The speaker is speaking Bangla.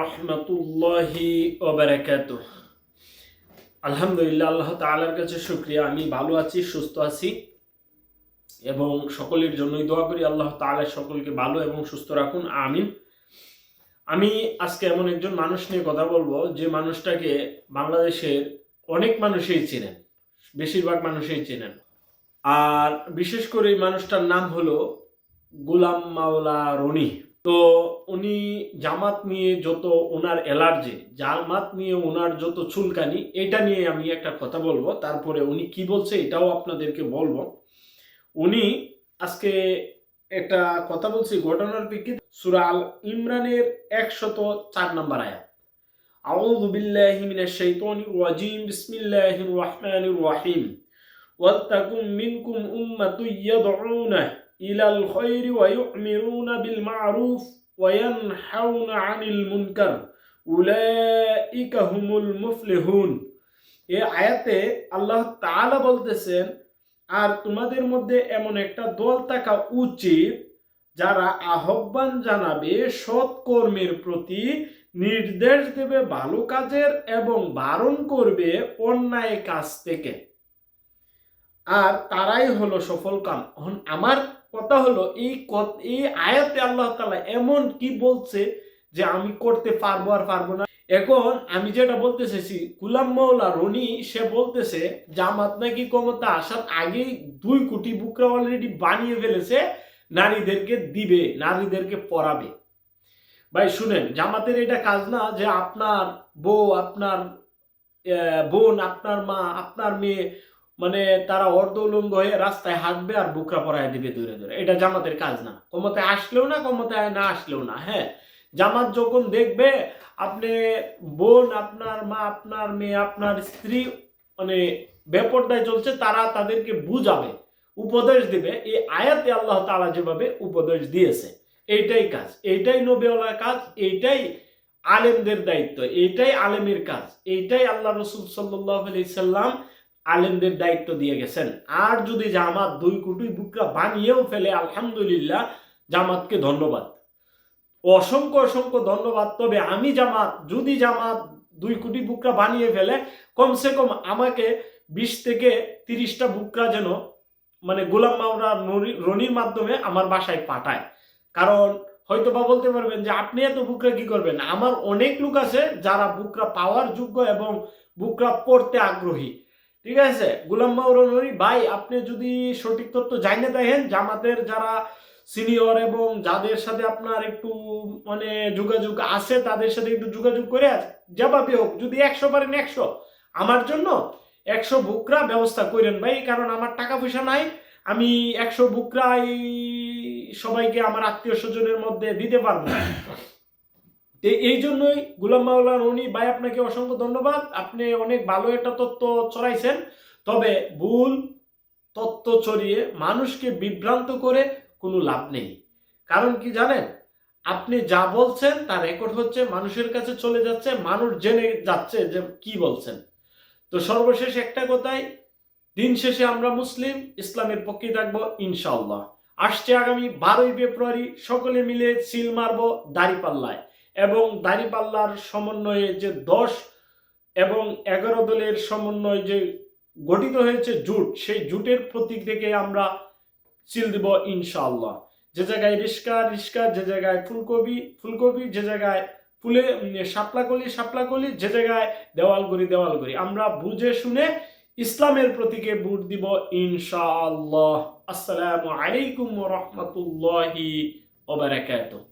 রহমতুল্লাহি ওবারাকাত আলহামদুলিল্লাহ, আল্লাহ তাআলার কাছে শুক্রিয়া। আমি ভালো আছি, সুস্থ আছি এবং সকলের জন্যই দোয়া করি। আল্লাহ তাআলা সকলকে ভালো এবং সুস্থ রাখুন, আমিন। আমি আজকে এমন একজন মানুষ নিয়ে কথা বলব, যে মানুষটাকে বাংলাদেশের অনেক মানুষই চেনেন, বেশিরভাগ মানুষই চেনেন। আর বিশেষ করে এই মানুষটার নাম হলো গুলাম মাওলা রনি। তো উনি জামাত নিয়ে যত ওনার অ্যালার্জি, জামাত নিয়ে ওনার যত চুলকানি, এটা নিয়ে আমি একটা কথা বলব। তারপরে উনি কি বলছে এটাও আপনাদেরকে বলব। উনি আজকে একটা কথা বলছি ঘটনার প্রেক্ষিতে। সুরাল ইমরানের একশত চার নম্বর আয়াত। আউযু বিল্লাহি মিনাশ শাইতানির রাজিম, বিসমিল্লাহির রহমানির রহিম। ওয়াত্তাকুম মিনকুম উম্মাতুন ইয়াদউনা ইলাল খায়রি ওয়া ইউমিরুনা বিল মা'রুফ ওয়া ইয়ানহাউনা আনিল মুনকার। উলাইকা হুমুল মুফলিহুন। এই আয়াতে আল্লাহ তাআলা বলতেছেন, আর তোমাদের মধ্যে এমন একটা দল থাকা উচিত যারা আহ্বান জানাবে সৎ কর্মের প্রতি নির্দেশ দেবে, ভালো কাজের এবং বারণ করবে অন্যায় কাজ থেকে। আর তারাই হলো সফল কাম। আমার কথা হলো, এই এই আয়াতে আল্লাহ তাআলা এমন কি বলছে যে আমি করতে পারব আর পারব না? এখন আমি যেটা বলতে চাইছি, গুলাম মৌলা রনি সে বলতেছে, জামাত নাকি ক্ষমতা আসার আগেই দুই কোটি বুকরা অলরেডি বানিয়ে ফেলেছে, নারীদেরকে দিবে, নারীদেরকে পড়াবে। ভাই, শুনেন, জামাতের এটা কাজ না যে আপনার বউ, আপনার বোন, আপনার মা, আপনার মেয়ে মানে তারা অর্ধ উলঙ্গ হয়ে রাস্তায় হাঁটবে আর বুকরা পরায় দিবে দূরে দূরে এটা জামাতের কাজ না। ক্ষমতায় আসলেও না, ক্ষমতায় না আসলেও না হ্যাঁ? জামাত যখন দেখবে আপনি বোন, আপনার মা, আপনার মেয়ে, আপনার স্ত্রী মানে বেপর্দায় চলছে, তারা তাদেরকে বুঝাবে, উপদেশ দিবে। এই আয়াতে আল্লাহ তাআলা যেভাবে উপদেশ দিয়েছে, এইটাই কাজ। এইটাই নবীওয়ালার কাজ, এইটাই আলেমদের দায়িত্ব, এইটাই আলেমের কাজ, এইটাই আল্লাহ রসুল সাল্লাহ আলি সাল্লাম আলেমদের দায়িত্ব দিয়ে গেছেন। আর যদি জামাত দুই কোটি বুকরা বানিয়েও ফেলে, আলহামদুলিল্লাহ, জামাতকে ধন্যবাদ। অসংখ্য অসংখ্য ধন্যবাদ। তবে আমি জামাত, যদি জামাত দুই কোটি বুকরা বানিয়ে ফেলে, কমসে কম আমাকে বিশ থেকে তিরিশটা বুকরা যেন মানে গোলাম মাওরা নরি- রনির মাধ্যমে আমার বাসায় পাঠায়। কারণ হয়তো বা বলতে পারবেন যে, আপনি এত বুকরা কি করবেন? আমার অনেক লোক আছে যারা বুকরা পাওয়ার যোগ্য এবং বুকরা পড়তে আগ্রহী। ঠিক আছে? গুলাম মাওরা নরি ভাই, আপনি যদি সঠিক তথ্য জানিয়ে দেখেন, জামাতের যারা সিনিয়র এবং যাদের সাথে আপনার একটু মানে যোগাযোগ আছে, তাদের সাথে একটু যোগাযোগ করে যেভাবে হোক, যদি একশো পারেন একশো। আমার জন্য একশো বুকরা ব্যবস্থা করেন ভাই, কারণ আমার টাকা পয়সা নাই। আমি একশো বুকরাই সবাইকে, আমার আত্মীয় স্বজনের মধ্যে দিতে পারব তো এই জন্যই গুলাম মাওলা রনি ভাই আপনাকে অসংখ্য ধন্যবাদ। আপনি অনেক ভালো একটা তথ্য ছড়াইছেন। তবে ভুল তত্ত্ব ছড়িয়ে মানুষকে বিভ্রান্ত করে কোনো লাভ নেই। কারণ কি জানেন? আপনি যা বলছেন, তার রেকর্ড হচ্ছে মানুষের কাছে চলে যাচ্ছে, মানুষ জেনে যাচ্ছে যে কি বলছেন। তো সর্বশেষ একটা কথাই, দিন শেষে আমরা মুসলিম, ইসলামের পক্ষে থাকব ইনশাল্লাহ আসছে আগামী বারোই ফেব্রুয়ারি, সকলে মিলে সিল মারবো দাড়িপাল্লায় এবং দাড়িপাল্লার সমন্বয়ে যে দশ এবং এগারো দলের সমন্বয়ে যে গঠিত হয়েছে জুট সেই জুটের প্রতীক থেকে আমরা চিল দিব ইনশাআল্লাহ। যে জায়গায় রিস্কা রিস্কা যে জায়গায় ফুলকপি ফুলকপি যে জায়গায় ফুলে উম, শাপলাকলি শাপলাকলি যে জায়গায় দেওয়ালগড়ি দেওয়ালগড়ি আমরা বুঝে শুনে ইসলামের প্রতীকে ভোট দিব ইনশাআল্লাহ। আসসালামু আলাইকুম রহমতুল্লাহি ওবারাকাতুহ